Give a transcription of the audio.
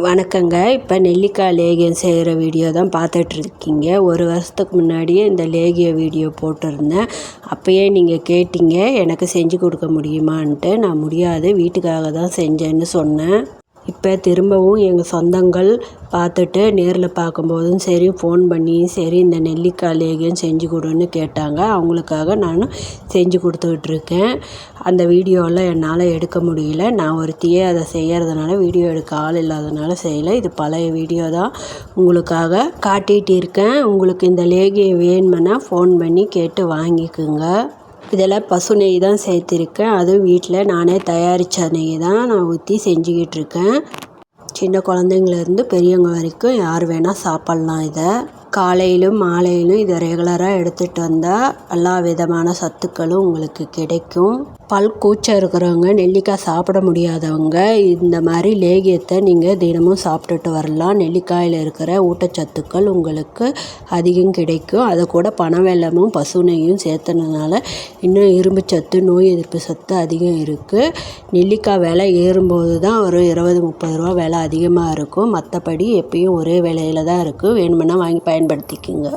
வணக்கங்க. இப்போ நெல்லிக்காய் லேகியம் செய்கிற வீடியோ தான் பார்த்துட்ருக்கீங்க ஒரு வருஷத்துக்கு முன்னாடியே இந்த லேகிய வீடியோ போட்டிருந்தேன். அப்போயே நீங்கள் கேட்டிங்க எனக்கு செஞ்சு கொடுக்க முடியுமான்ட்டு. நான் முடியாது வீட்டுக்காக தான் செஞ்சேன்னு சொன்னேன். இப்போ திரும்பவும் எங்கள் சொந்தங்கள் பார்த்துட்டு நேரில் பார்க்கும்போதும் சரி ஃபோன் பண்ணியும் சரி இந்த நெல்லிக்காய் லேகியம் செஞ்சு கொடுன்னு கேட்டாங்க. அவங்களுக்காக நானும் செஞ்சு கொடுத்துக்கிட்ருக்கேன் அந்த வீடியோலாம் என்னால் எடுக்க முடியல. நான் ஒருத்தியே அதை செய்கிறதுனால வீடியோ எடுக்க ஆள் இல்லாதனால செய்யலை. இது பழைய வீடியோ தான். உங்களுக்காக காட்டிகிட்டு இருக்கேன். உங்களுக்கு இந்த லேகியம் வேணுமென்னா ஃபோன் பண்ணி கேட்டு வாங்கிக்கோங்க. இதில் பசு நெய் தான் சேர்த்துருக்கேன். அதுவும் வீட்டில் நானே தயாரித்த நெய் தான் நான் ஊற்றி செஞ்சுக்கிட்டு இருக்கேன். சின்ன குழந்தைங்கள்லேருந்து பெரியவங்க வரைக்கும் யார் வேணால் சாப்பிட்லாம் இதை. காலையிலும் மாலையிலும் இதை ரெகுலராக எடுத்துகிட்டு வந்தால் எல்லா விதமான சத்துக்களும் உங்களுக்கு கிடைக்கும். பல் கூச்சம் இருக்கிறவங்க நெல்லிக்காய் சாப்பிட முடியாதவங்க இந்த மாதிரி லேகியத்தை நீங்கள் தினமும் சாப்பிட்டுட்டு வரலாம். நெல்லிக்காயில் இருக்கிற ஊட்டச்சத்துக்கள் உங்களுக்கு அதிகம் கிடைக்கும். அதை கூட பனவெல்லமும் பசுனையும் சேர்த்தனால இன்னும் இரும்பு சத்து நோய் எதிர்ப்பு சத்து அதிகம் இருக்குது நெல்லிக்காய் விலை ஏறும்போது தான் ஒரு இருபது முப்பது ரூபா விலை அதிகமாக இருக்கும். மற்றபடி எப்பயும் ஒரே விலையில தான் இருக்குது வேணுமென்னா வாங்கி பயன்படுத்திக்கோங்க.